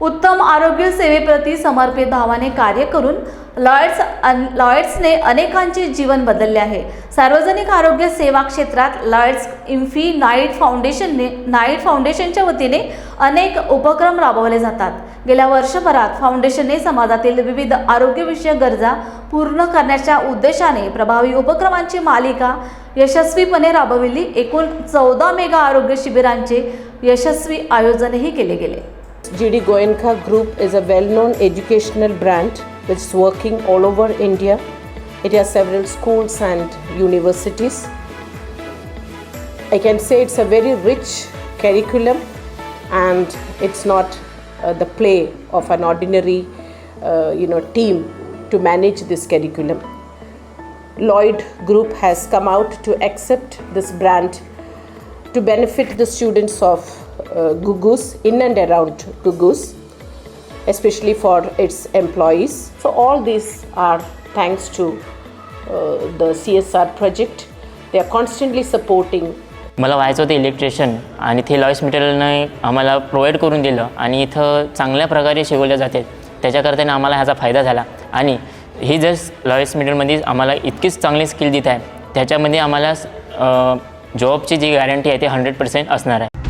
उत्तम आरोग्य सेवेप्रती समर्पित भावाने कार्य करून लॉयड्स अन लॉयड्सने अनेकांचे जीवन बदलले आहे. सार्वजनिक आरोग्य सेवा क्षेत्रात लॉयड्स इन्फी नाईट फाउंडेशनने नाईट फाउंडेशनच्या वतीने अनेक उपक्रम राबवले जातात. गेल्या वर्षभरात फाउंडेशनने समाजातील विविध आरोग्यविषयक गरजा पूर्ण करण्याच्या उद्देशाने प्रभावी उपक्रमांची मालिका यशस्वीपणे राबविली. एकूण चौदा मेगा आरोग्य शिबिरांचे यशस्वी आयोजनही केले गेले. GD Goenka Group is a well known educational brand which is working all over India. It has several schools and universities. I can say it's a very rich curriculum and it's not uh, the play of an ordinary uh, you know team to manage this curriculum. Lloyd Group has come out to accept this brand to benefit the students of Uh, gugus in and around Gugus, especially for its employees. So, all these are thanks to uh, the CSR project. They are constantly supporting मला व्हायचं होतं electrician आणि ते लॉईस मटेरियलने आम्हाला provide करून दिलं आणि इथं चांगल्या प्रकारे शिकवले जाते त्याच्याकरताने आम्हाला ह्याचा फायदा झाला आणि ही जर लॉईस मटेरियलमध्ये आम्हाला इतकीच चांगली स्किल देत आहे त्याच्यामध्ये आम्हाला जॉबची जी गॅरंटी आहे ती हंड्रेड पर्सेंट असणार आहे